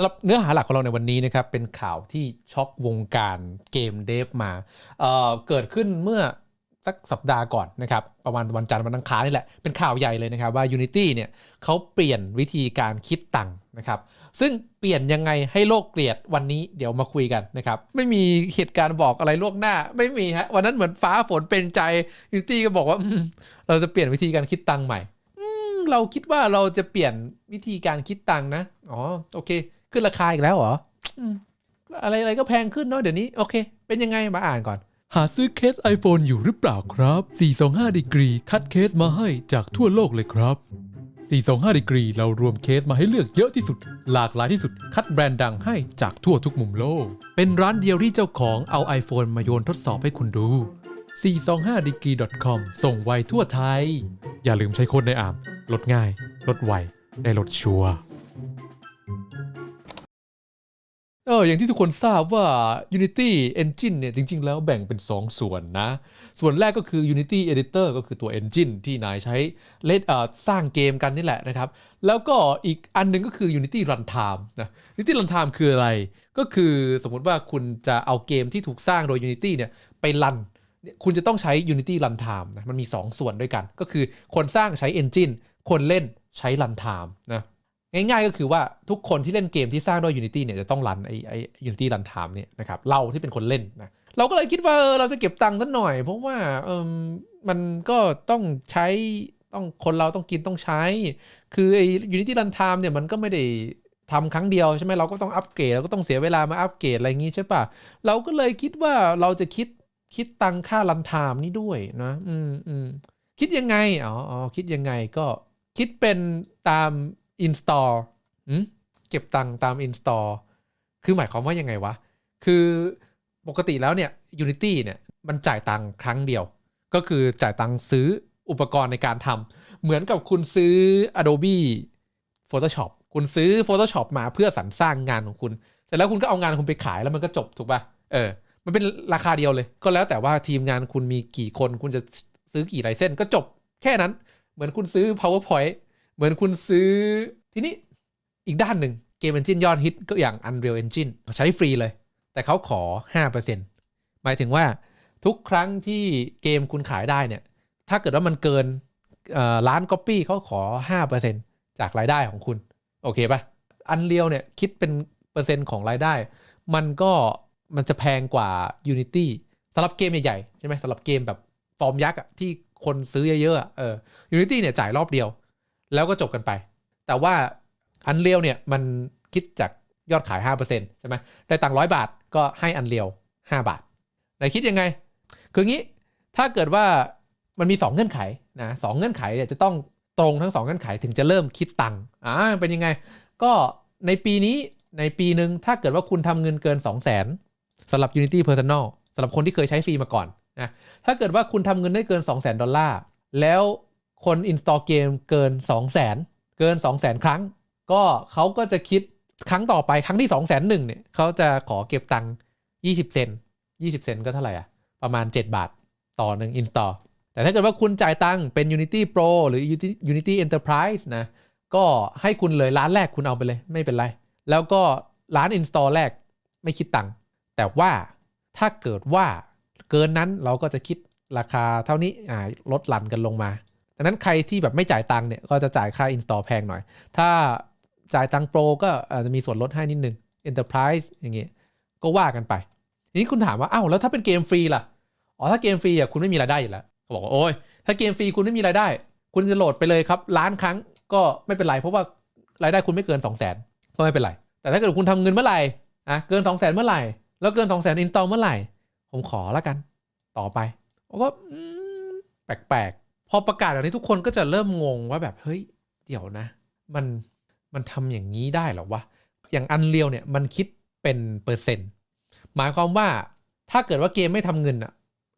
สำหรับเนื้อหาหลักของเราในวันนี้นะครับ เป็นข่าวที่ช็อกวงการเกมเดฟมาเเกิดขึ้นเมื่อสักสัปดาห์ก่อนนะครับ ประมาณวันจันทร์วันอังคารนี่แหละ เป็นข่าวใหญ่เลยนะครับว่า Unity เนี่ยเขาเปลี่ยนวิธีการคิดตังค์นะครับ ซึ่งเปลี่ยนยังไงให้โลกเกลียดวันนี้เดี๋ยวมาคุยกันนะครับ ไม่มีเหตุการณ์บอกอะไรล่วงหน้า ไม่มีฮะวันนั้นเหมือนฟ้าฝนเป็นใจ Unity ก็บอกว่าเราจะเปลี่ยนวิธีการคิดตังค์ใหม่เราคิดว่าเราจะเปลี่ยนวิธีการคิดตังค์นะอ๋อโอเค ขึ้นราคาอีกแล้วเหรออืมอะไรอะไรก็แพงขึ้นเนาะเดี๋ยวนี้ โอเค เป็นยังไงมาอ่านก่อน หาซื้อเคส iPhone อยู่หรือเปล่าครับ 425ดีกรีคัดเคสมาให้จากทั่วโลกเลยครับ 425ดีกรีเรารวมเคสมาให้เลือกเยอะที่สุด หลากหลายที่สุด คัดแบรนด์ดังให้จากทั่วทุกมุมโลก เป็นร้านเดียวที่เจ้าของเอา iPhone มาโยนทดสอบให้คุณดู 425 d e g r e e com ส่งไวทั่วไทย อย่าลืมใช้โค้ดในอาร์มลดง่าย ลดไว ได้ลดชัวร์ ออย่างที่ทุกคนทราบว่า Unity Engine เนี่ยจริง ๆ แล้วแบ่งเป็น 2 ส่วนนะ ส่วนแรกก็คือ Unity Editor ก็คือตัว Engine ที่นายใช้เล่นสร้างเกมกันนี่แหละนะครับ แล้วก็อีกอันหนึงก็คือ Unity Runtime นะ Unity Runtime คืออะไร ก็คือสมมติว่าคุณจะเอาเกมที่ถูกสร้างโดย Unity เนี่ยไปรันคุณจะต้องใช้ Unity Runtime นะมันมี 2 ส่วนด้วยกัน ก็คือคนสร้างใช้ Engine คนเล่นใช้ Runtime นะ ง่ายๆก็คือว่าทุกคนที่เล่นเกมที่สร้างด้วย Unity เนี่ยจะต้องรันไอ้ไอ้ Unity Runtime เนี่ยนะครับเราที่เป็นคนเล่นนะเราก็เลยคิดว่าเออเราจะเก็บตังค์สักหน่อย เพราะว่าเออมันก็ต้องใช้ต้องคนเราต้องกินต้องใช้ คือไอ้ Unity Runtime เนี่ยมันก็ไม่ได้ทำครั้งเดียวใช่ไหมเราก็ต้องอัปเกรดเราก็ต้องเสียเวลามาอัปเกรดอะไรอย่างงี้ใช่ปะเราก็เลยคิดว่าเราจะคิดคิดตังค่า Runtime นี่ด้วยนะอืมอืมคิดยังไงอ๋ออ๋อคิดยังไงก็คิดเป็นตาม install เก็บตังค์ตาม install คือหมายความว่ายังไงวะ คือปกติแล้วเนี่ย Unity เนี่ยมันจ่ายตังค์ครั้งเดียว ก็คือจ่ายตังค์ซื้ออุปกรณ์ในการทำเหมือนกับคุณซื้อ Adobe Photoshop คุณซื้อ Photoshop มาเพื่อสรรสร้างงานของคุณเสร็จแล้วคุณก็เอางานคุณไปขายแล้วมันก็จบถูกป่ะ เออ มันเป็นราคาเดียวเลย ก็แล้วแต่ว่าทีมงานคุณมีกี่คน คุณจะซื้อกี่ไลเส้นก็จบแค่นั้น เหมือนคุณซื้อ PowerPoint เหมือนคุณซื้อ ทีนี้อีกด้านหนึ่งเกม Engine ยอดฮิตก็อย่าง Unreal Engine ใช้ฟรีเลย แต่เขาขอ 5%หมายถึงว่าทุกครั้งที่เกมคุณขายได้เนี่ย ถ้าเกิดว่ามันเกินล้านก๊อปปี้เขาขอ 5%จากรายได้ของคุณ โอเคปะอันเรียวเนี่ยคิดเป็นเปอร์เซ็นต์ของรายได้ มันก็มันจะแพงกว่า Unity สำหรับเกมใหญ่ๆ ใช่ไหมสำหรับเกมแบบฟอร์มยักษ์ที่คนซื้อเยอะๆเออ Unity เนี่ยจ่ายรอบเดียว แล้วก็จบกันไป แต่ว่าอันเรียวเนี่ยมันคิดจากยอดขาย 5%ใช่ไหมได้ตังค์ร้อยบาทก็ให้อันเรียว 5 บาทไหนคิดยังไง คืองี้ถ้าเกิดว่ามันมี 2 เงื่อนไขนะสองเงื่อนไขเนี่ยจะต้องตรงทั้ง 2 เงื่อนไขถึงจะเริ่มคิดตังค์อ่าเป็นยังไง ก็ในปีนี้ในปีหนึ่งถ้าเกิดว่าคุณทำเงินเกิน 2 0 0 0 0 0สำหรับ Unity Personal สำหรับคนที่เคยใช้ฟรีมาก่อนนะถ้าเกิดว่าคุณทำเงินได้เกิน 2 0 0 0 0 0 ดอลลาร์แล้วคน install เกมเกิน 2 0 0 0 0 เกิน 2 0 0 0 0 0 ครั้ง ก็เขาก็จะคิดครั้งต่อไปครั้งที่ 2 0 0 0 0 0เนี่ยเขาจะขอเก็บตังค์20 เซน20 เซนก็เท่าไหร่อะ ประมาณ 7 บาท ต่อหนึ่ง install แต่ถ้าเกิดว่าคุณจ่ายตังค์เป็น Unity Pro หรือ Unity Enterprise นะ ก็ให้คุณเลยร้านแรกคุณเอาไปเลยไม่เป็นไร แล้วก็ร้าน install แรกไม่คิดตังค์แต่ว่าถ้าเกิดว่าเกินนั้นเราก็จะคิดราคาเท่านี้อ่าลดหลั่นกันลงมา ดังนั้นใครที่แบบไม่จ่ายตังค์เนี่ยก็จะจ่ายค่า install แพงหน่อย ถ้าจ่ายตังค์โปรก็อาจจะมีส่วนลดให้นิดนึง enterprise อย่างเงี้ยก็ว่ากันไปทีนี้คุณถามว่าอ้าวแล้วถ้าเป็นเกมฟรีล่ะอ๋อถ้าเกมฟรีอะคุณไม่มีรายได้อยู่แล้วเขาบอกว่าโอ้ยถ้าเกมฟรีคุณไม่มีรายได้ คุณจะโหลดไปเลยครับล้านครั้งก็ไม่เป็นไรเพราะว่ารายได้คุณไม่เกิน 2 0 0 0 0นก็ไม่เป็นไร แต่ถ้าเกิดคุณทำเงินเมื่อไหร่อะเกิน 2 0 0 0 0 0เมื่อไหร่ แล้วเกิน 2 0 0 0 0 0 install เมื่อไหร่ ผมขอแล้วกัน ต่อไปผมก็แปลก พอประกาศแบบนี้ทุกคนก็จะเริ่มงงว่าแบบเฮ้ยเดี๋ยวนะ มันมันทำอย่างนี้ได้หรอวะอย่างอันเรียวเนี่ยมันคิดเป็นเปอร์เซ็นต์หมายความว่าถ้าเกิดว่าเกมไม่ทำเงินอะ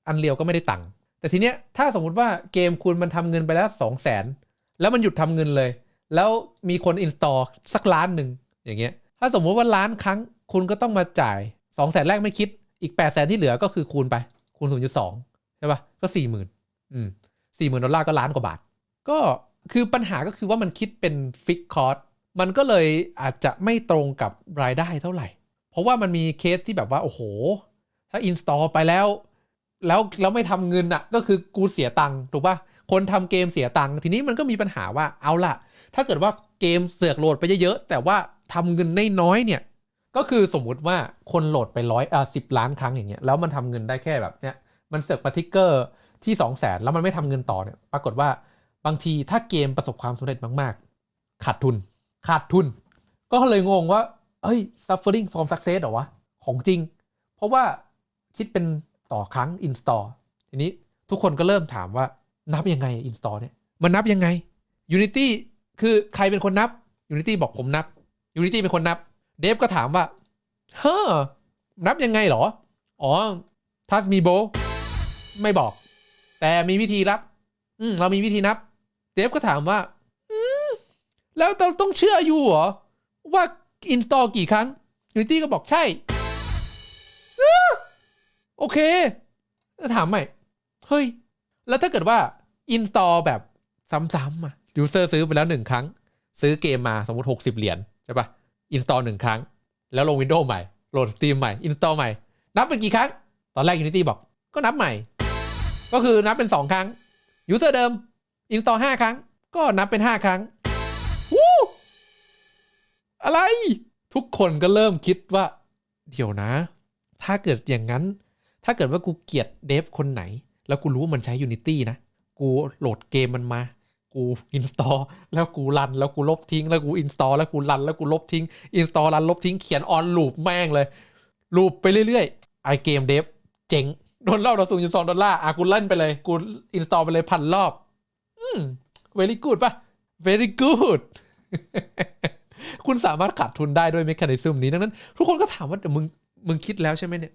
อันเรียวก็ไม่ได้ตังค์แต่ทีเนี้ยถ้าสมมุติว่าเกมคุณมันทำเงินไปแล้ว2 0 0 0 0 0แล้วมันหยุดทำเงินเลย แล้วมีคน install สักล้านหนึ่งอย่างเงี้ยถ้าสมมุติว่าล้านครั้งคุณก็ต้องมาจ่าย2 0 0 0 0 0แรกไม่คิดอีก8 0 0 0 0 0ที่เหลือก็คือคูณไปคูณ 0.2ใช่ปะก็40,000อืม 40,000ดอลลาร์ก็ล้านกว่าบาท ก็คือปัญหาก็คือว่ามันคิดเป็นฟิกคอร์สมันก็เลยอาจจะไม่ตรงกับรายได้เท่าไหร่ เพราะว่ามันมีเคสที่แบบว่า โอ้โห ถ้า install ไปแล้ว แล้วแล้วไม่ทำเงินอะ ก็คือกูเสียตังค์ถูกปะคนทำเกมเสียตังค์ทีนี้มันก็มีปัญหาว่าเอาล่ะ ถ้าเกิดว่าเกมเสือกโหลดไปเยอะๆแต่ว่าทำเงินน้อยๆเนี่ยก็คือสมมุติว่าคนโหลดไปร้อยอ่าสิบล้านครั้งอย่างเงี้ยแล้วมันทำเงินได้แค่แบบเนี้ยมันเสือกปาทิกเกอร์ ที่ 2 0 0แสนแล้วมันไม่ทำเงินต่อเนี่ยปรากฏว่าบางทีถ้าเกมประสบความสำเร็จมากๆ ขาดทุน ขาดทุน ก็เลยงงว่าเฮ้ย suffering from success เหรอวะ ของจริง เพราะว่าคิดเป็นต่อครั้ง install ทีนี้ทุกคนก็เริ่มถามว่านับยังไง install เนี่ย มันนับยังไง Unity คือใครเป็นคนนับ Unity บอกผมนับ Unity เป็นคนนับ เดฟก็ถามว่าเฮ้อนับยังไงหรอ อ๋อทัสมีโบไม่บอก แต่มีวิธีรับ อืมเรามีวิธีนับ เดฟก็ถามว่า อืมแล้วเราต้องเชื่ออยู่เหรอ ว่า install กี่ครั้ง Unity ก็บอกใช่อ้าโอเคแล้วถามใหม่ เฮ้ย แล้วถ้าเกิดว่า install แบบซ้ำๆอะ user ซื้อไปแล้วหนึ่งครั้ง ซื้อเกมมาสมมติ 60 เหรียญใช่ปะ install หนึ่งครั้ง แล้วลง Windows ใหม่โหลด Steam ใหม่ install ใหม่ นับเป็นกี่ครั้ง ตอนแรก Unity บอกก็นับใหม่ ก็คือนับเป็น 2 ครั้ง user เดิม install 5ครั้ง ก็นับเป็น 5 ครั้งวู้อะไร ทุกคนก็เริ่มคิดว่า เดี๋ยวนะ ถ้าเกิดอย่างนั้น ถ้าเกิดว่ากูเกลียดเดฟคนไหน แล้วกูรู้ว่ามันใช้ Unity นะ กูโหลดเกมมันมา กูอินสตอลแล้วกูรัน แล้วกูลบทิ้ง แล้วกูอินสตอลแล้วกูรัน แล้วกูลบทิ้ง อินสตอลรันลบทิ้งเขียนออนลูปแม่งเลยลูปไปเรื่อยๆไอเกมเดฟเจ๋ง โดนเล่าต่อศูนย์จุดสองดอลลาร์อะกูเล่นไปเลย กูอินสตอลไปเลยพันรอบ อืม very good ป่ะ very good คุณสามารถขาดทุนได้ด้วยเมคานิซึมนี้ดังนั้น ทุกคนก็ถามว่าเดี๋ยวมึงมึงคิดแล้วใช่ไหมเนี่ย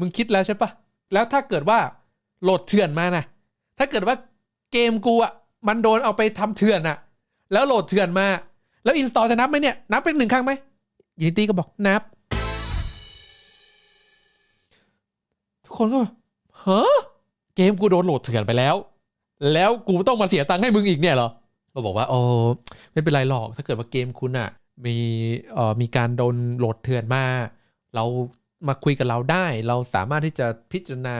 มึงคิดแล้วใช่ปะแล้วถ้าเกิดว่าโหลดเถื่อนมานะถ้าเกิดว่าเกมกูอะมันโดนเอาไปทำเถื่อนอะ แล้วโหลดเถื่อนมา แล้วอินสตอลจะนับไหมเนี่ย นับเป็นหนึ่งครั้งไหมยูนิตี้ก็บอกนับ ทุกคนก็ ฮะเกมกูโดนโหลดเถื่อนไปแล้ว แล้วกูต้องมาเสียตังค์ให้มึงอีกเนี่ยเหรอก็บอกว่าโอ้ไม่เป็นไรหรอกถ้าเกิดว่าเกมคุณอะมีเอ่อมีการโดนโหลดเถื่อนมา เรามาคุยกับเราได้ เราสามารถที่จะพิจารณา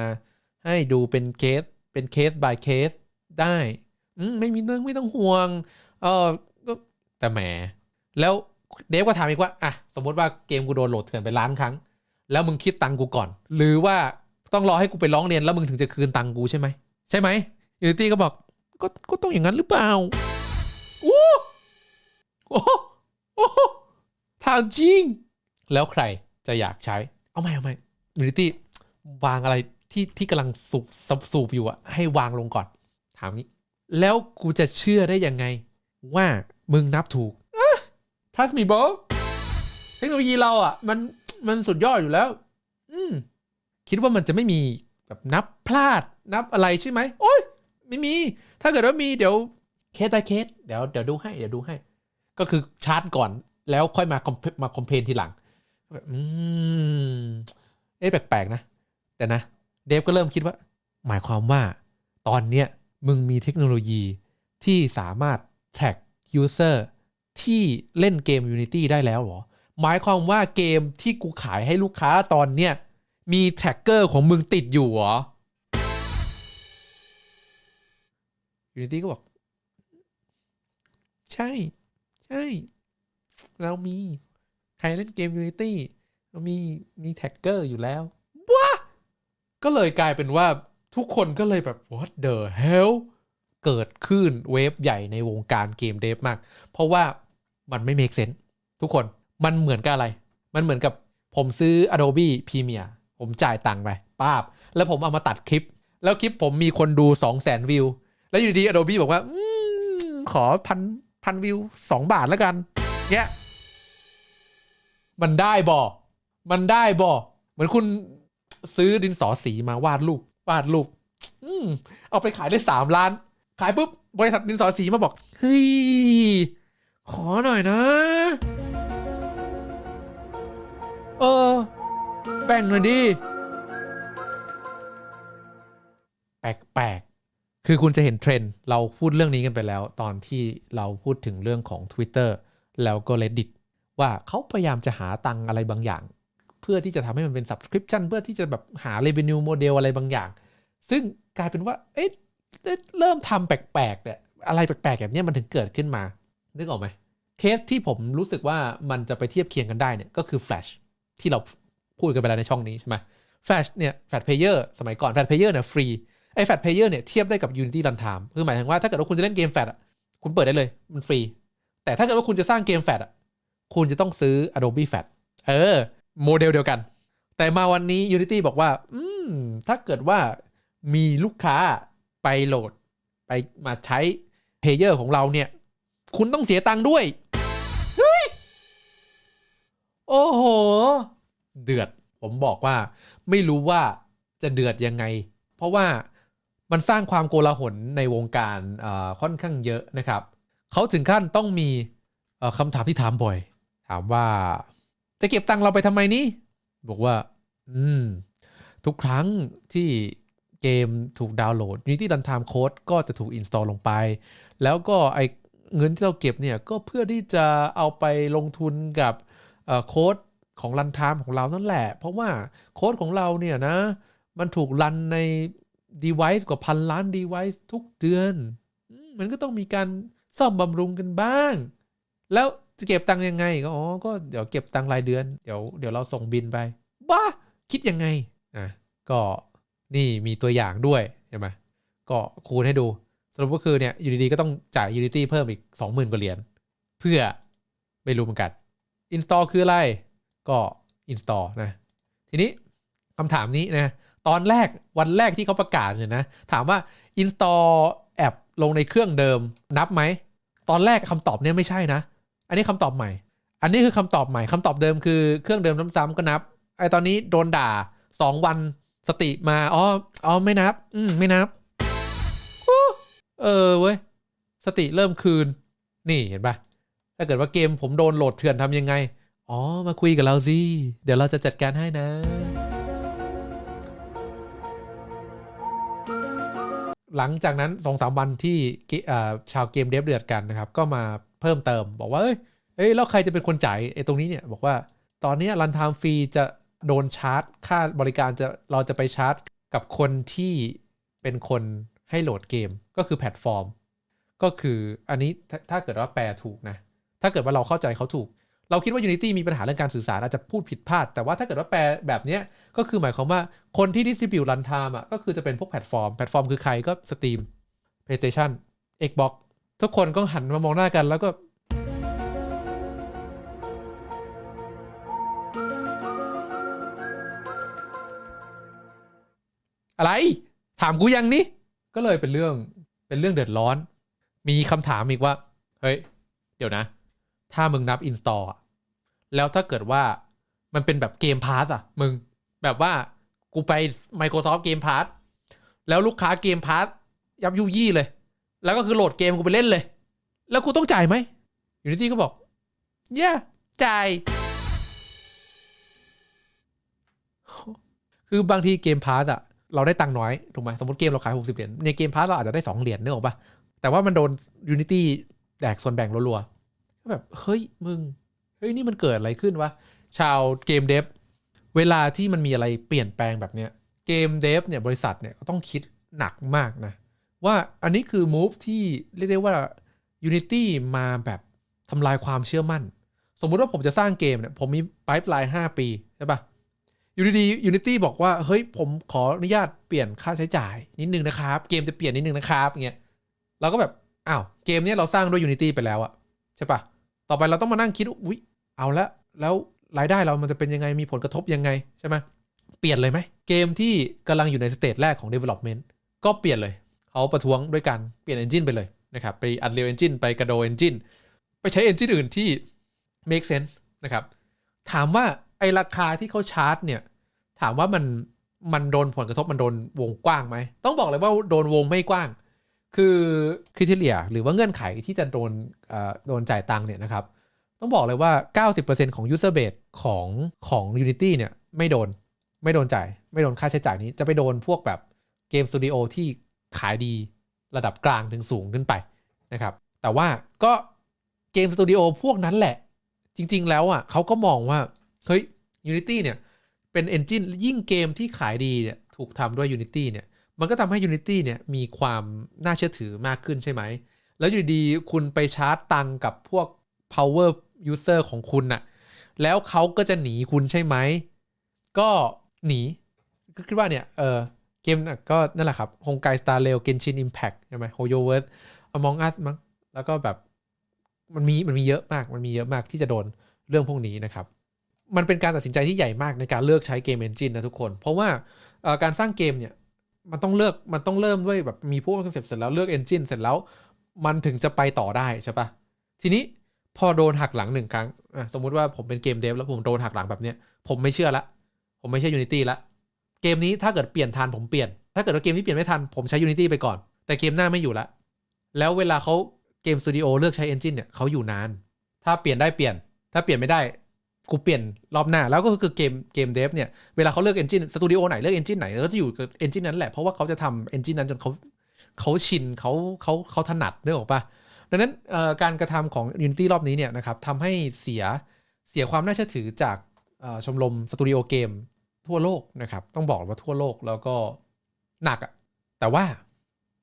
ให้ดูเป็นเคสเป็นเคส by เคสได้อืไม่มีเรื่องไม่ต้องห่วง เออก็แต่แหม แล้วเดฟก็ถามอีกว่า อะ สมมติว่าเกมกูโดนโหลดเถื่อนไปล้านครั้ง แล้วมึงคิดตังค์กูก่อน หรือว่า ต้องรอให้กูไปร้องเรียนแล้วมึงถึงจะคืนตังค์กูใช่ไหมใช่ไหมยูนิตี้ก็บอกก็ก็ต้องอย่างนั้นหรือเปล่าอู้โอ้โหโอ้โหถามจริง แล้วใครจะอยากใช้ เอาไหมเอาไหมยูนิตี้วางอะไรที่ที่กำลังสูบสูบสูบอยู่อะให้วางลงก่อน ถามนี้ แล้วกูจะเชื่อได้ยังไง ว่ามึงนับถูก trust me bro เทคโนโลยีเราอะมันมันสุดยอดอยู่แล้ว คิดว่ามันจะไม่มีแบบนับพลาดนับอะไรใช่ไหมโอ้ยไม่มี ถ้าเกิดว่ามีเดี๋ยวเคส by เคสเดี๋ยวเดี๋ยวดูให้เดี๋ยวดูให้ ก็คือชาร์จก่อนแล้วค่อยมา comp- มาคอมเพนทีหลังแบบอืมเอ๊ะแปลกๆนะ แต่นะ เดฟก็เริ่มคิดว่า หมายความว่า ตอนเนี้ยมึงมีเทคโนโลยีที่สามารถ track user ที่เล่นเกม Unity ได้แล้วหรอ หมายความว่าเกมที่กูขายให้ลูกค้าตอนเนี้ย มีแทร็กเกอร์ของมึงติดอยู่เหรอ Unity ก็บอก ใช่ ใช่ เรามี ใครเล่นเกม Unity เรามีมีแท็กเกอร์อยู่แล้วว้าก็เลยกลายเป็นว่าทุกคนก็เลยแบบ what the hell เกิดขึ้นเวฟใหญ่ในวงการเกมเดฟมาก เพราะว่ามันไม่ make sense ทุกคนมันเหมือนกับอะไร มันเหมือนกับผมซื้อ Adobe Premiere ผมจ่ายตังค์ไปป้าบ แล้วผมเอามาตัดคลิป แล้วคลิปผมมีคนดู 2 0 0 0 0 0 วิว แล้วอยู่ดี Adobe บอกว่าอขอพันพันวิว 2 บาทแล้วกันเนี้ยมันได้บ่มันได้บ่เหมือนคุณซื้อดินสอสีมาวาดรูปวาดรูปอืมเอาไปขายได้สามล้าน ขายปุ๊บบริษัทดินสอสีมาบอกเฮ้ยขอหน่อยนะ เออ แบ่งหน่อยดิแปลกๆ คือคุณจะเห็นเทรนด์เราพูดเรื่องนี้กันไปแล้ว ตอนที่เราพูดถึงเรื่องของ Twitter แล้วก็ reddit ว่าเขาพยายามจะหาตังอะไรบางอย่าง เพื่อที่จะทำให้มันเป็น subscription เพื่อที่จะแบบหา revenue model อะไรบางอย่าง ซึ่งกลายเป็นว่า เอ๊ะเริ่มทำแปลกๆเนี่ยอะไรแปลกๆแบบนี้มันถึงเกิดขึ้นมา นึกออกไหม เคสที่ผมรู้สึกว่ามันจะไปเทียบเคียงกันได้เนี่ยก็คือ Flash ที่เรา พูดกันไปแล้วในช่องนี้ใช่ไหม Flash เนี่ย Flash Player สมัยก่อน Flash Player เนี่ยฟรีไอ้ Flash Player เนี่ยเทียบได้กับ Unity Runtime คือหมายถึงว่าถ้าเกิดว่าคุณจะเล่นเกม Flash อะคุณเปิดได้เลยมันฟรี แต่ถ้าเกิดว่าคุณจะสร้างเกม Flash อะคุณจะต้องซื้อ Adobe Flash เออ โมเดลเดียวกัน แต่มาวันนี้ Unity บอกว่า อืม ถ้าเกิดว่ามีลูกค้าไปโหลด ไปมาใช้ Player ของเราเนี่ย คุณต้องเสียตังค์ด้วย เฮ้ย โอ้โห เดือด ผมบอกว่าไม่รู้ว่าจะเดือดยังไง เพราะว่ามันสร้างความโกลาหลในวงการค่อนข้างเยอะนะครับ เขาถึงขั้นต้องมีคำถามที่ถามบ่อย ถามว่าจะเก็บตังค์เราไปทำไมนี่บอกว่า อืม ทุกครั้งที่เกมถูกดาวน์โหลด Unity Runtime Code ก็จะถูก install ลงไป แล้วก็ไอเงินที่เราเก็บเนี่ย ก็เพื่อที่จะเอาไปลงทุนกับโค้ด ของ Runtime ของเรานั่นแหละ เพราะว่าโค้ดของเราเนี่ยนะ มันถูกรันใน device กว่าพันล้าน device ทุกเดือนมมันก็ต้องมีการซ่อมบำรุงกันบ้าง แล้วจะเก็บตังค์ยังไงก็อ๋อก็เดี๋ยวเก็บตังค์รายเดือนเดี๋ยวเดี๋ยวเราส่งบินไปบ้าคิดยังไงอะก็นี่มีตัวอย่างด้วยใช่ไหมก็คูณให้ดูสรุปก็คือเนี่ยอยู่ดีๆก็ต้องจ่าย Unity เพิ่มอีก 20,000 กว่าเหรียญเพื่อไม่รู้เหมือนกัน install คืออะไร ก็ install นะ ทีนี้คำถามนี้นะตอนแรกวันแรกที่เขาประกาศเนี่ยนะถามว่า install แอปลงในเครื่องเดิมนับไหม ตอนแรกคำตอบเนี่ยไม่ใช่นะ อันนี้คำตอบใหม่ อันนี้คือคำตอบใหม่คำตอบเดิมคือเครื่องเดิมซ้ำๆก็นับไอตอนนี้โดนด่า 2 วันสติมา อ๋อ อ๋อ ไม่นับ อืม ไม่นับ เออเว้ย สติเริ่มคืน นี่เห็นปะถ้าเกิดว่าเกมผมโดนโหลดเถื่อนทำยังไง อ๋อ มาคุยกับเราสิ เดี๋ยวเราจะจัดการให้นะ หลังจากนั้นสองสามวันที่เอ่าชาวเกมเดฟเดือดกันนะครับ ก็มาเพิ่มเติมบอกว่า เอ้ยเอ้ยแล้วใครจะเป็นคนจ่ายไอ้ตรงนี้เนี่ย บอกว่าตอนนี้รันไทม์ฟรีจะโดนชาร์จ ค่าบริการจะเราจะไปชาร์จกับคนที่เป็นคนให้โหลดเกมก็คือแพลตฟอร์ม ก็คืออันนี้ถ้าเกิดว่าแปลถูกนะ ถ้าเกิดว่าเราเข้าใจเขาถูก เราคิดว่า Unity มีปัญหาเรื่องการสื่อสารอาจจะพูดผิดพลาด แต่ว่าถ้าเกิดว่าแปลแบบนี้ก็คือหมายความว่าคนที่ distribute runtime อะก็คือจะเป็นพวกแพลตฟอร์ม แพลตฟอร์มคือใครก็ Steam PlayStation Xbox ทุกคนก็หันมามองหน้ากันแล้วก็อะไร ถามกูยังนี่ก็เลยเป็นเรื่องเป็นเรื่องเดือดร้อน มีคำถามอีกว่า เฮ้ย เดี๋ยวนะ ถ้ามึงนับ install อะแล้วถ้าเกิดว่ามันเป็นแบบเกมพาสอะมึงแบบว่ากูไป Microsoft Game Pass แล้วลูกค้าเกมพาสยับยุยี่เลย แล้วก็คือโหลดเกมกูไปเล่นเลย แล้วกูต้องจ่ายไหม Unity ก็บอกเย่จ่ายคือบางทีเกมพาสอะเราได้ตังค์น้อย ถูกไหมสมมติเกมเราขาย 60 เหรียญในเกมพาสเราอาจจะได้ 2 เหรียญเนึกออปะแต่ว่ามันโดน Unity แดกส่วนแบ่งรัวๆ แบบเฮ้ยมึงเฮ้ยนี่มันเกิดอะไรขึ้นวะชาวเกมเดฟเวลาที่มันมีอะไรเปลี่ยนแปลงแบบเนี้ยเกมเดฟเนี่ยบริษัทเนี่ยก็ต้องคิดหนักมากนะ ว่าอันนี้คือ move ที่เรียกได้ว่า Unity มาแบบทำลายความเชื่อมั่น สมมุติว่าผมจะสร้างเกมเนี่ยผมมี pipeline 5ปีใช่ปะ Unity Unity บอกว่า เฮ้ยผมขออนุญาตเปลี่ยนค่าใช้จ่ายนิดนึงนะครับ เกมจะเปลี่ยนนิดนึงนะครับอย่างเงี้ยเราก็แบบอ้าวเกมเนี้ยเราสร้างด้วย Unity ไปแล้วอะใช่ปะ ต่อไปเราต้องมานั่งคิดอุ๊ยเอาละแล้วรายได้เรามันจะเป็นยังไงมีผลกระทบยังไงใช่ไหมเปลี่ยนเลยไหมเกมที่กำลังอยู่ในสเตจแรกของ development ก็เปลี่ยนเลยเขาประท้วงด้วยการเปลี่ยน engine ไปเลยนะครับไป Unreal Engine ไป Godot Engine ไปใช้ engine อื่นที่ make sense นะครับถามว่าไอราคาที่เขาชาร์จเนี่ยถามว่ามันมันโดนผลกระทบมันโดนวงกว้างไหม ต้องบอกเลยว่าโดนวงไม่กว้าง คือค r ิเ e ียหรือว่าเงื่อนไขที่จะโดนโดนจ่ายตังค์เนี่ยนะครับ ต้องบอกเลยว่า 90%ของ user base ของของ Unity เนี่ยไม่โดนไม่โดนจ่าย ไม่โดนค่าใช้จ่ายนี้จะไปโดนพวกแบบเกมสตูดิโอที่ขายดีระดับกลางถึงสูงขึ้นไปนะครับ แต่ว่าก็เกกมสตูดิโอพวกนั้นแหละ จริง ๆ แล้วอะเขาก็มองว่า เฮ้ย Unity เนี่ย เป็นเอนจินยิ่งเกมที่ขายดีเนี่ยถูกทำด้วย Unity เนี่ย มันก็ทำให้ Unity เนี่ยมีความน่าเชื่อถือมากขึ้นใช่ไหม แล้วอยู่ดีๆคุณไปชาร์จตังกับพวก power user ของคุณน่ะ แล้วเขาก็จะหนีคุณใช่ไหม ก็หนี ก็คิดว่าเนี่ย เออเกมน่ะก็นั่นแหละครับฮงไกสตาร์เรลเกนชินอิมแพคใช่ไหมโฮโยเวิร์ดอมองอัสมั้ง แล้วก็แบบมันมีมันมีเยอะมาก มันมีเยอะมากที่จะโดนเรื่องพวกนี้นะครับ มันเป็นการตัดสินใจที่ใหญ่มากในการเลือกใช้เกมเอนจินนะทุกคน เพราะว่าการสร้างเกมเนี่ย มันต้องเลือกมันต้องเริ่มด้วยแบบมีผู้คอนเซปต์เสร็จแล้วเลือกเอนจินเสร็จแล้ว มันถึงจะไปต่อได้ใช่ปะทีนี้พอโดนหักหลังหนึ่งครั้งสมมุติว่าผมเป็นเกมเดฟแล้วผมโดนหักหลังแบบเนี้ยผมไม่เชื่อละ ผมไม่ใช่ Unity ละ เกมนี้ถ้าเกิดเปลี่ยนทันผมเปลี่ยน ถ้าเกิดว่าเกมที่เปลี่ยนไม่ทันผมใช้ Unity ไปก่อน แต่เกมหน้าไม่อยู่ละ แล้วเวลาเขาเกมสตูดิโอเลือกใช้ Engine เนี่ยเขาอยู่นาน ถ้าเปลี่ยนได้เปลี่ยน ถ้าเปลี่ยนไม่ได้ กูเปลี่ยนรอบหน้า แล้วก็คือเกมเกมเดฟเนี่ยเวลาเขาเลือก Engine สตูดิโอไหนเลือก Engine ไหนก็จะอยู่กับ Engine นั้นแหละ เพราะว่าเขาจะทำ Engine นั้นจนเขาเขาชินเขาเขาเขาถนัดเนกออกปะดังนั้นการกระทำของ Unity รอบนี้เนี่ยนะครับทำให้เสียเสียความน่าเชื่อถือจากชมรมสตูดิโอเกมทั่วโลกนะครับ ต้องบอกว่าทั่วโลกแล้วก็หนักอะแต่ว่า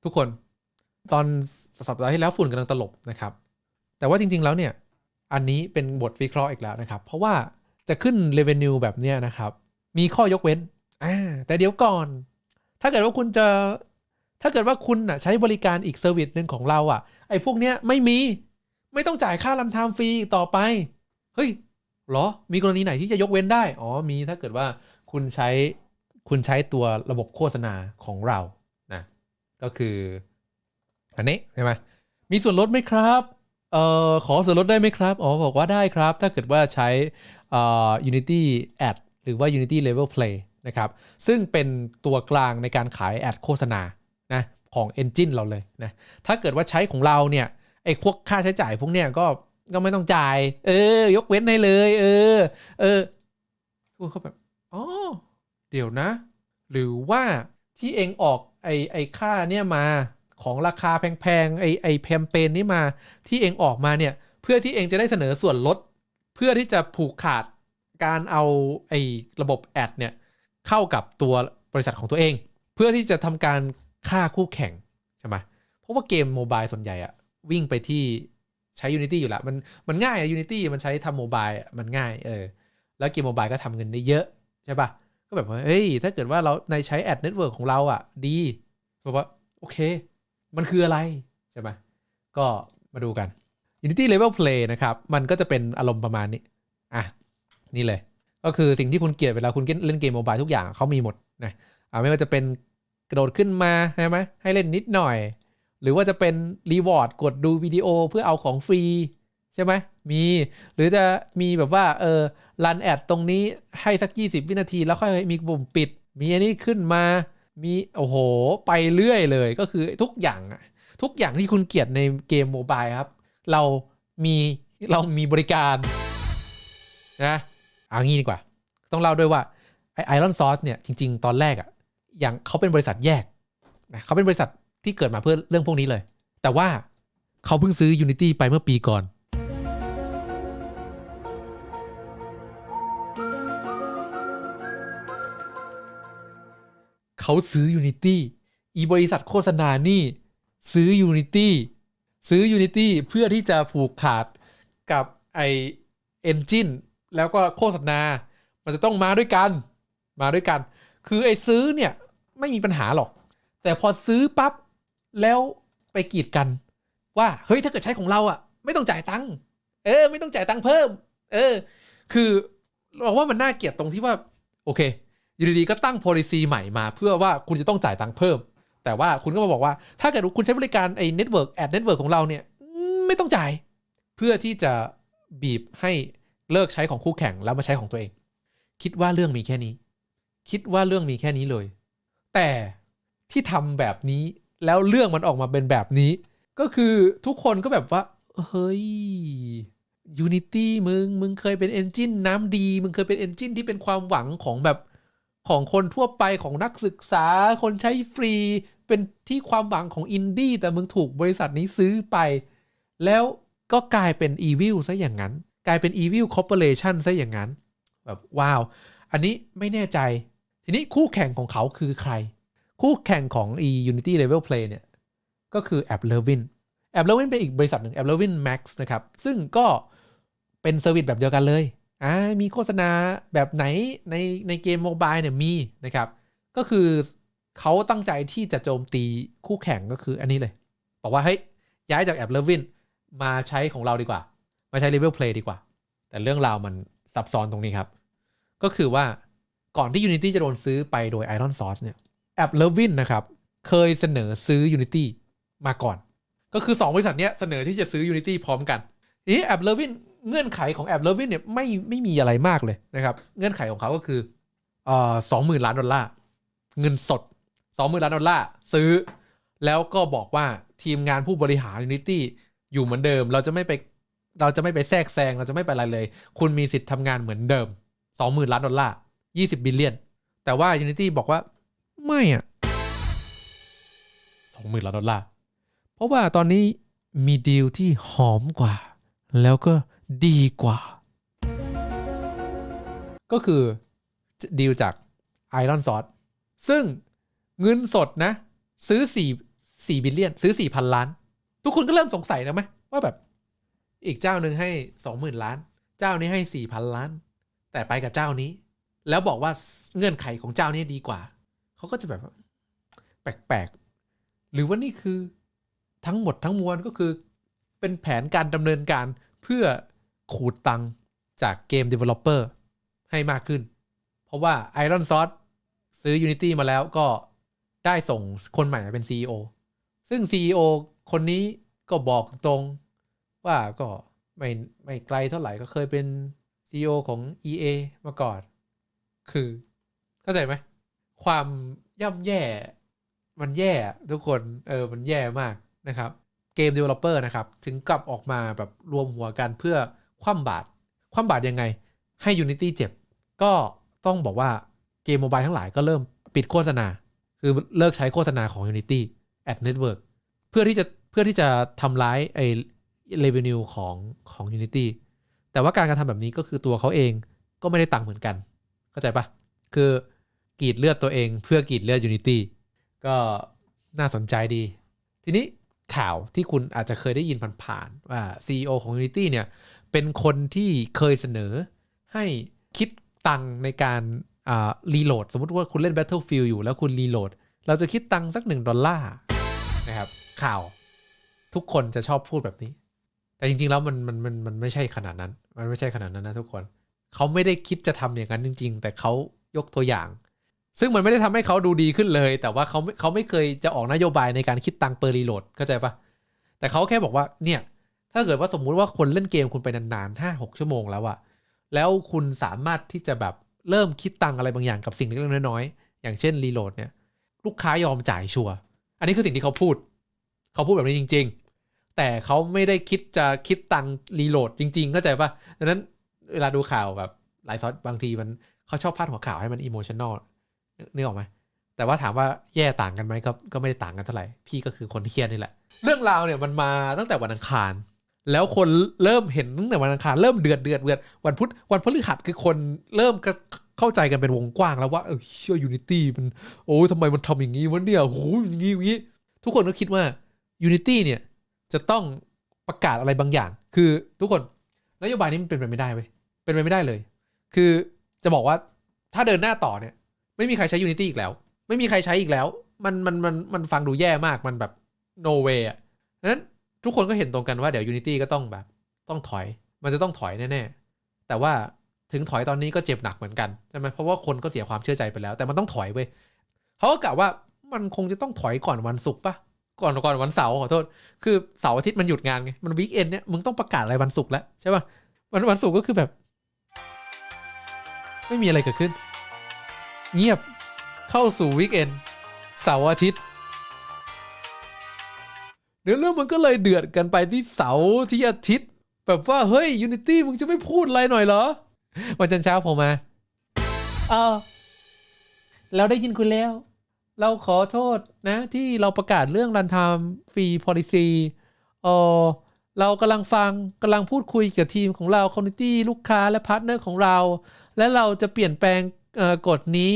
ทุกคนตอนสัปดาห์ที่แล้วฝุ่นกำลังตลบนะครับ แต่ว่าจริง ๆแล้วเนี่ย อันนี้เป็นบทวิเคราะห์อีกแล้วนะครับ เพราะว่าจะขึ้น revenue แบบเนี้ยนะครับ มีข้อยกเว้นอ่าแต่เดี๋ยวก่อน ถ้าเกิดว่าคุณจะถ้าเกิดว่าคุณอะใช้บริการอีกเซอร์วิสหนึ่งของเราอะไอ้พวกเนี้ยไม่มีไม่ต้องจ่ายค่ารันไทม์ฟรีต่อไป เฮ้ยเหรอ มีกรณีไหนที่จะยกเว้นได้ อ๋อ มีถ้าเกิดว่าคุณใช้คุณใช้ตัวระบบโฆษณาของเรานะก็คือ อันนี้ใช่ไหมมีส่วนลดไหมครับ เอ่อขอส่วนลดได้ไหมครับ อ๋อ บอกว่าได้ครับ ถ้าเกิดว่าใช้เอ่อ Unity Ad หรือว่า Unity Level Play นะครับ ซึ่งเป็นตัวกลางในการขายแอดโฆษณา นะ ของ Engine เราเลยนะ ถ้าเกิดว่าใช้ของเราเนี่ย ไอ้พวกค่าใช้จ่ายพวกเนี้ยก็ ก็ไม่ต้องจ่าย เออ ยกเว้นให้เลย เออ เออทุกเขาแบบ อ๋อ เดี๋ยวนะ หรือว่าที่เองออกไอไอค่าเนี่ยมา ของราคาแพงๆไอไอแคมเปญนี้มาที่เองออกมาเนี่ยเพื่อที่เองจะได้เสนอส่วนลด เพื่อที่จะผูกขาดการเอาไอระบบแอดเนี่ยเข้ากับตัวบริษัทของตัวเอง เพื่อที่จะทำการฆ่าคู่แข่งใช่ไหมเพราะว่าเกมโมบายส่วนใหญ่อะวิ่งไปที่ใช้ Unity อยู่ล้วมันมันง่ายอะ Unity มันใช้ทำโมบายอมันง่ายเออแล้วเกมโมบายก็ทำเงินได้เยอะใช่ปะก็แบบว่าเฮ้ยถ้าเกิดว่าเราในใช้แอดเน็ตเวิร์กของเราอะดีแบบว่าโอเค มันคืออะไร ใช่ไหมก็มาดูกัน Unity Level Play นะครับ มันก็จะเป็นอารมณ์ประมาณนี้ อะ นี่เลย ก็คือสิ่งที่คุณเกลียดเวลาคุณเล่นเกมโมบายทุกอย่างเขามีหมดนะอ่าไม่ว่าจะเป็นกระโดดขึ้นมาใช่ไหมให้เล่นนิดหน่อย หรือว่าจะเป็นรีวอร์ดกดดูวิดีโอเพื่อเอาของฟรีใช่ไหมมี หรือจะมีแบบว่าเออรันแอดตรงนี้ให้สัก 20 วินาที แล้วค่อยมีปุ่มปิด มีอันนี้ขึ้นมา มีโอ้โห ไปเรื่อยเลยก็คือทุกอย่างอะทุกอย่างที่คุณเกลียดในเกมโมบายครับ เรามีเรามีบริการนะเอางี้ดีกว่า ต้องเล่าด้วยว่าไอไอรอนซอสเนี่ยจริง ๆ ตอนแรกอะอย่างเขาเป็นบริษัทแยกนะเขาเป็นบริษัทที่เกิดมาเพื่อเรื่องพวกนี้เลย แต่ว่าเขาเพิ่งซื้อ Unity ไปเมื่อปีก่อน เขาซื้อ Unity อีบริษัทโฆษณานี่ ซื้อ Unity ซื้อ Unity เพื่อที่จะผูกขาดกับไอ Engine แล้วก็โฆษณา มันจะต้องมาด้วยกัน มาด้วยกัน คือไอซื้อเนี่ย ไม่มีปัญหาหรอก แต่พอซื้อปั๊บแล้วไปกีดกัน ว่าเฮ้ยถ้าเกิดใช้ของเราอะ่ะ ไม่ต้องจ่ายตังค์เออ ไม่ต้องจ่ายตังค์เพิ่ม เออ คือเราว่ามันน่าเกลียดตรงที่ว่า โอเค อยู่ดีๆก็ตั้ง policy ใหม่มา เพื่อว่าคุณจะต้องจ่ายตังค์เพิ่ม แต่ว่าคุณก็มาบอกว่า ถ้าเกิดคุณใช้บริการไอ้ network ad network ของเราเนี่ยไม่ต้องจ่าย เพื่อที่จะบีบให้เลิกใช้ของคู่แข่งแล้วมาใช้ของตัวเอง คิดว่าเรื่องมีแค่นี้ คิดว่าเรื่องมีแค่นี้เลย แต่ที่ทำแบบนี้แล้วเรื่องมันออกมาเป็นแบบนี้ ก็คือทุกคนก็แบบว่า เฮ้ย Unity มึง มึงเคยเป็นเอนจินน้ำดี มึงเคยเป็นเอนจินที่เป็นความหวังของแบบ ของคนทั่วไปของนักศึกษาคนใช้ฟรี เป็นที่ความหวังของอินดี้แต่มึงถูกบริษัทนี้ซื้อไป แล้วก็กลายเป็น Evil ซะอย่างนั้น กลายเป็น Evil Corporation ซะอย่างนั้น แบบว้าว อันนี้ไม่แน่ใจ ทีนี้คู่แข่งของเขาคือใคร คู่แข่งของ e Unity Level Play เนี่ย ก็คือ a p p l e v i n a p p l e v i n เป็นอีกบริษัทหนึ่ง a p p l e v i n Max นะครับ ซึ่งก็เป็นเซอร์วิสแบบเดียวกันเลย อ่ามีโฆษณาแบบไหนในในเกมโมบายเนี่ยมีนะครับ ก็คือเขาตั้งใจที่จะโจมตีคู่แข่งก็คืออันนี้เลย บอกว่าเฮ้ยย้ายจากแอปเลวินมาใช้ของเราดีกว่า มาใช้ Level Play ดีกว่า แต่เรื่องราวมันซับซ้อนตรงนี้ครับ ก็คือว่าก่อนที่ Unity จะโดนซื้อไปโดย Iron Source เนี่ยแอปเลวินนะครับ เคยเสนอซื้อ Unity มาก่อน ก็คือ 2 บริษัทเนี้ยเสนอที่จะซื้อ Unity พร้อมกันทีนี้แอปเลวิน เงื่อนไขของแอปเลวินเนี่ยไม่ไม่มีอะไรมากเลยนะครับ เงื่อนไขของเขาก็คือเอ่อสองหมื่นล้านดอลลาร์เงินสด20,000ล้านดอลลาร์ซื้อ แล้วก็บอกว่าทีมงานผู้บริหาร Unity อยู่เหมือนเดิม เราจะไม่ไปเราจะไม่ไปแทรกแซงเราจะไม่ไปอะไรเลย คุณมีสิทธิ์ทำงานเหมือนเดิม20,000ล้านดอลลาร์20บิลเลียน แต่ว่า Unity บอกว่าไม่อะ20,000ล้านดอลลาร์เพราะว่าตอนนี้มีดีลที่หอมกว่า แล้วก็ ดีกว่า ก็คือดีลจาก Iron Source ซึ่งเงินสดนะ ซื้อ4 4บิลเลียน ซื้อ 4,000 ล้าน ทุกคนก็เริ่มสงสัยนะไหมว่าแบบอีกเจ้าหนึ่งให้ 20,000 ล้าน เจ้านี้ให้ 4,000 ล้าน แต่ไปกับเจ้านี้ แล้วบอกว่าเงื่อนไขของเจ้านี้ดีกว่า เขาก็จะแบบแปลกๆ หรือว่านี่คือทั้งหมดทั้งมวลก็คือเป็นแผนการดำเนินการเพื่อ ขูดตังจากเกม Developer ให้มากขึ้น เพราะว่า Iron Source ซื้อ Unity มาแล้วก็ได้ส่งคนใหม่เป็น CEO ซึ่ง CEO คนนี้ก็บอกตรงว่าก็ไม่ไม่ไกลเท่าไหร่ก็เคยเป็น CEO ของ EA มาก่อน คือเข้าใจไหม ความย่ำแย่ มันแย่ทุกคน เออ มันแย่มากนะครับ เกม Developer นะครับ ถึงกลับออกมาแบบรวมหัวกันเพื่อ คว่ำบาตรคว่ำบาตรยังไง ให้ Unity เจ็บ ก็ต้องบอกว่าเกมโมบายทั้งหลายก็เริ่มปิดโฆษณา คือเลิกใช้โฆษณาของ Unity Ad Network เพื่อที่จะเพื่อที่จะทำร้ายไอ้ revenue ของของ Unity แต่ว่าการกระทำแบบนี้ก็คือตัวเขาเองก็ไม่ได้ตังค์เหมือนกัน เข้าใจปะคือกรีดเลือดตัวเองเพื่อกรีดเลือด Unity ก็น่าสนใจดี ทีนี้ข่าวที่คุณอาจจะเคยได้ยินผ่านๆว่า CEO ของ Unity เนี่ย เป็นคนที่เคยเสนอ ให้คิดตังในการอ่ารีโหลด สมมติว่าคุณเล่น Battlefield อยู่แล้วคุณรีโหลด เราจะคิดตังสักหนึ่งดอลลาร์นะครับ ข่าวทุกคนจะชอบพูดแบบนี้ แต่จริงๆ แล้วมันมันมันมันไม่ใช่ขนาดนั้น มันไม่ใช่ขนาดนั้นนะทุกคน เขาไม่ได้คิดจะทำอย่างนั้นจริง ๆ แต่เขายกตัวอย่าง ซึ่งมันไม่ได้ทำให้เขาดูดีขึ้นเลย แต่ว่าเขาไม่เขาไม่เคยจะออกนโยบายในการคิดตังเปอร์รีโหลดเข้าใจปะแต่เขาแค่บอกว่าเนี่ย ถ้าเกิดว่าสมมุติว่าคนเล่นเกมคุณไปนานๆห้าหกชั่วโมงแล้วอะแล้วคุณสามารถที่จะแบบเริ่มคิดตังอะไรบางอย่างกับสิ่งเล็กๆน้อยๆอย่างเช่นรีโหลดเนี่ย ลูกค้ายอมจ่ายชัวร์อันนี้คือสิ่งที่เขาพูด เขาพูดแบบนี้จริง ๆ แต่เขาไม่ได้คิดจะคิดตังรีโหลดจริง ๆ เข้าใจปะดังนั้นเวลาดูข่าวแบบหลายซอสบางทีมันเขาชอบพาดหัวข่าวให้มันอิโมชัน a ลนึกออกไหมแต่ว่าถามว่าแย่ต่างกันไหมก็ก็ไม่ได้ต่างกันเท่าไหร่ พี่ก็คือคนที่เครียดนี่แหละ เรื่องราวเนี่ยมันมาตั้งแต่วันอังคาร แล้วคนเริ่มเห็นตั้งแต่วันอังคารเริ่มเดือดเดือดเดือดวันพุธวันพฤหัสคือคนเริ่มก็เข้าใจกันเป็นวงกว้างแล้วว่าเออเชื่อยูนิตี้มันโอ้ยทำไมมันทำอย่างนี้วะเนี่ยโอ้หอย่างนี้อย่างนี้ ทุกคนก็คิดว่า Unity เนี่ยจะต้องประกาศอะไรบางอย่าง คือทุกคนนโยบายนี้มันเป็นไปไม่ได้เว้ยเป็นไปไม่ได้เลย คือจะบอกว่าถ้าเดินหน้าต่อเนี่ย ไม่มีใครใช้ Unity อีกแล้ว ไม่มีใครใช้อีกแล้ว มันมันมันมันฟังดูแย่มากมันแบบ no way อะนั้น ทุกคนก็เห็นตรงกันว่าเดี๋ยว Unity ก็ต้องแบบ ต้องถอย มันจะต้องถอยแน่ๆ แต่ว่าถึงถอยตอนนี้ก็เจ็บหนักเหมือนกันใช่ไหมเพราะว่าคนก็เสียความเชื่อใจไปแล้ว แต่มันต้องถอยเว้ยเขาก็กล่าวว่ามันคงจะต้องถอยก่อนวันศุกร์ปะก่อนก่อนวันเสาร์ขอโทษ คือเสาร์อาทิตย์มันหยุดงานไง มันวีคเอนเนี่ยมึงต้องประกาศอะไรวันศุกร์แล้วใช่ปะวันวันศุกร์ก็คือแบบ ไม่มีอะไรเกิดขึ้น เงียบเข้าสู่วีคเอนเสาร์อาทิตย์ เนื้อเรื่องมันก็เลยเดือดกันไปที่เสาร์ที่อาทิตย์ แบบว่าเฮ้ย Unity มึงจะไม่พูดอะไรหน่อยเหรอ วันจันทร์เช้าผมมาเออเราได้ยินคุณแล้ว เราขอโทษนะ ที่เราประกาศเรื่องรันทามฟรี policy เออเรากำลังฟังกำลังพูดคุยกับทีมของเราคอมมูนิตี้ลูกค้าและพาร์ทเนอร์ของเรา และเราจะเปลี่ยนแปลงกฎนี้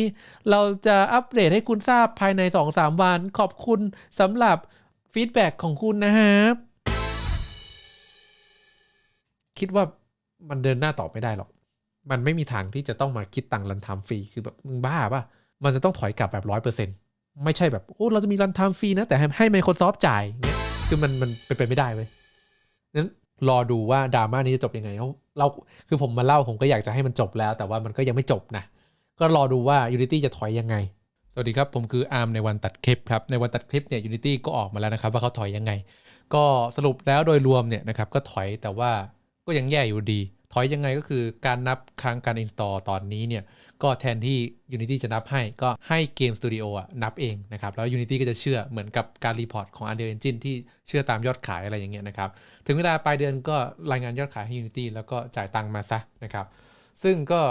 เราจะอัปเดตให้คุณทราบภายใน 2-3 วัน ขอบคุณสำหรับ ฟีดแบ็กของคุณนะครับคิดว่ามันเดินหน้าต่อไม่ได้หรอก มันไม่มีทางที่จะต้องมาคิดตังค์รันไทม์ฟรี คือแบบมึงบ้าป่ะ มันจะต้องถอยกลับแบบร้อยเปอร์เซ็นต์ไม่ใช่แบบ โอ้ เราจะมีรันไทม์ฟรีนะ แต่ให้ให้ Microsoft จ่ายเงี้ยคือมันมันเป็นไปไม่ได้เว้ยนั้นรอดูว่าดราม่านี้จะจบยังไงเราเราคือผมมาเล่าผมก็อยากจะให้มันจบแล้ว แต่ว่ามันก็ยังไม่จบนะ ก็รอดูว่า Unity จะถอยยังไง สวัสดีครับ ผมคืออาร์มในวันตัดคลิปครับ ในวันตัดคลิปเนี่ย Unity ก็ออกมาแล้วนะครับ ว่าเขาถอยยังไง ก็สรุปแล้วโดยรวมเนี่ยนะครับก็ถอยแต่ว่าก็ยังแย่อยู่ดี ถอยยังไงก็คือการนับครั้งการ install ตอนนี้เนี่ย ก็แทนที่ Unity จะนับให้ก็ให้เกม Studio อะนับเองนะครับ แล้ว Unity ก็จะเชื่อเหมือนกับการรีพอร์ตของ Unreal Engine ที่เชื่อตามยอดขายอะไรอย่างเงี้ยนะครับ ถึงเวลาปลายเดือนก็รายงานยอดขายให้ Unity แล้วก็จ่ายตังค์มาซะนะครับ ซึ่งก็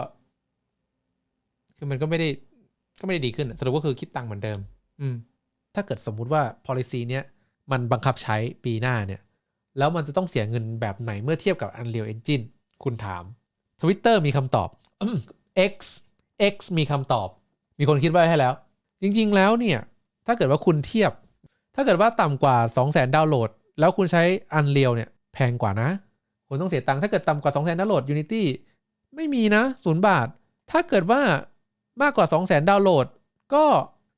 คือมันก็ไม่ได้ ก็ไม่ได้ดีขึ้นสรุปก็คือคิดตังค์เหมือนเดิม อืม ถ้าเกิดสมมุติว่า policy เนี้ยมันบังคับใช้ปีหน้าเนี่ย แล้วมันจะต้องเสียเงินแบบไหนเมื่อเทียบกับ Unreal Engine คุณถาม Twitter มีคำตอบ X X มีคำตอบ มีคนคิดไว้ให้แล้ว จริง ๆ แล้วเนี่ย ถ้าเกิดว่าคุณเทียบ ถ้าเกิดว่าต่ำกว่า 200,000 ดาวน์โหลด แล้วคุณใช้ Unreal เนี่ย แพงกว่านะ คุณต้องเสียตังค์ถ้าเกิดต่ำกว่า 200,000 ดาวน์โหลด Unity ไม่มีนะศูนย์บาท ถ้าเกิดว่า มากกว่า 200,000 ดาวน์โหลด ก็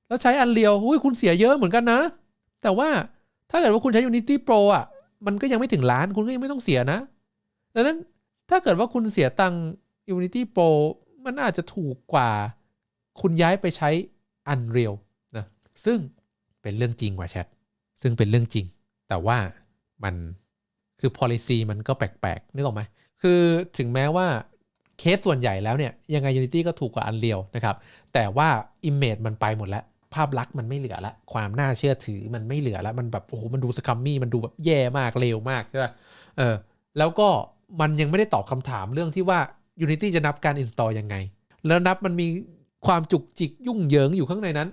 แล้วใช้ Unreal อุ้ยคุณเสียเยอะเหมือนกันนะ แต่ว่าถ้าเกิดว่าคุณใช้ Unity Pro อะ มันก็ยังไม่ถึงล้านคุณก็ยังไม่ต้องเสียนะ ดังนั้นถ้าเกิดว่าคุณเสียตังค์ Unity Pro มันอาจจะถูกกว่า คุณย้ายไปใช้ Unreal นะ ซึ่งเป็นเรื่องจริงว่ะแชท ซึ่งเป็นเรื่องจริง แต่ว่ามันคือ policy มันก็แปลกๆนึกออกไหมคือถึงแม้ว่า เคสส่วนใหญ่แล้วเนี่ยยังไง Unity ก็ถูกกว่า Unreal นะครับ แต่ว่า Image มันไปหมดแล้ว ภาพลักษณ์มันไม่เหลือแล้วความน่าเชื่อถือมันไม่เหลือแล้ว มันแบบโอ้โหมันดูสคัมมี่มันดูแบบแย่มากเร็วมากใช่ป่ะเออแล้วก็มันยังไม่ได้ตอบคำถามเรื่องที่ว่า Unity จะนับการ install ยังไง แล้วนับมันมีความจุกจิกยุ่งเหยิงอยู่ข้างในนั้น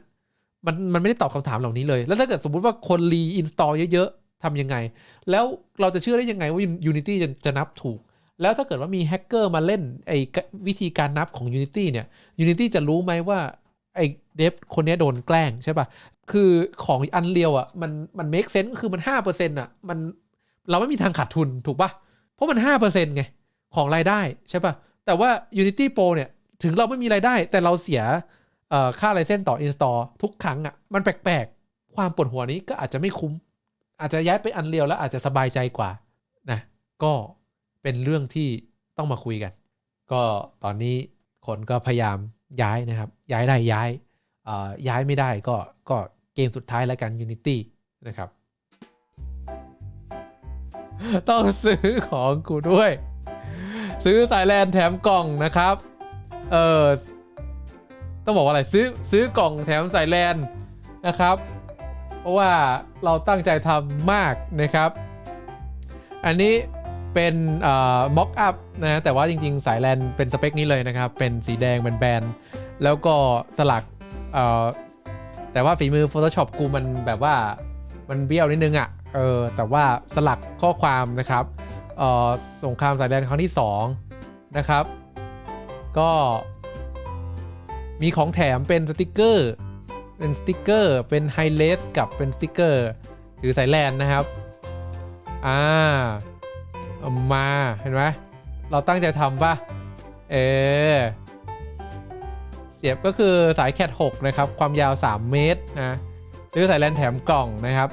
มันมันไม่ได้ตอบคำถามเหล่านี้เลย แล้วถ้าเกิดสมมุติว่าคนรีอินสตอลเยอะๆทำยังไง แล้วเราจะเชื่อได้ยังไงว่า Unity จะจะนับถูก แล้วถ้าเกิดว่ามีแฮกเกอร์มาเล่นไอ้วิธีการนับของ Unity เนี่ย Unity จะรู้ไหมว่าไอ้เดฟคนนี้โดนแกล้งใช่ปะ่ะ คือของ Unreal อะมันมัน make sense ก็คือมัน5%อะมันเราไม่มีทางขาดทุนถูกปะ่ะ เพราะมัน 5%ไง ของรายได้ใช่ปะ่ะ แต่ว่า Unity Pro เนี่ยถึงเราไม่มีรายได้ แต่เราเสียเอ่อค่าไลเซนส์ต่อ install ทุกครั้งอะมันแปลกๆ ความปวดหัวนี้ก็อาจจะไม่คุ้ม อาจจะย้ายไปอันเรียวแล้วอาจจะสบายใจกว่านะก็ เป็นเรื่องที่ต้องมาคุยกัน ก็ตอนนี้คนก็พยายามย้ายนะครับ ย้ายได้ย้ายอ่อย้ายไม่ได้ก็ก็เกมสุดท้ายแล้วกัน Unity นะครับ ต้องซื้อของกูด้วย ซื้อสายแลนแถมกล่องนะครับ เออต้องบอกว่าอะไรซื้อซื้อกล่องแถมสายแลนนะครับ เพราะว่าเราตั้งใจทำมากนะครับ อันนี้ เป็นม็อกอัพนะแต่ว่าจริง ๆ สายแลนเป็นสเปคนี้เลยนะครับ เป็นสีแดงแบนๆแล้วก็สลักแต่ว่าฝีมือ Photoshop กูมันแบบว่ามันเบี้ยวนิดนึงอะ่ะเออแต่ว่าสลักข้อความนะครับเอ่อสงครามสายแดนครั้งที่ 2 นะครับ ก็มีของแถมเป็นสติกเกอร์ เป็นสติกเกอร์ เป็นไฮเลสกับเป็นสติกเกอร์ ถือสายแลนนะครับ อ่า มาเห็นไหมเราตั้งใจทำป่ะ เออเสียบก็คือสายแคท6นะครับ ความยาว 3 เมตรนะซื้อสายแลนแถมกล่องนะครับ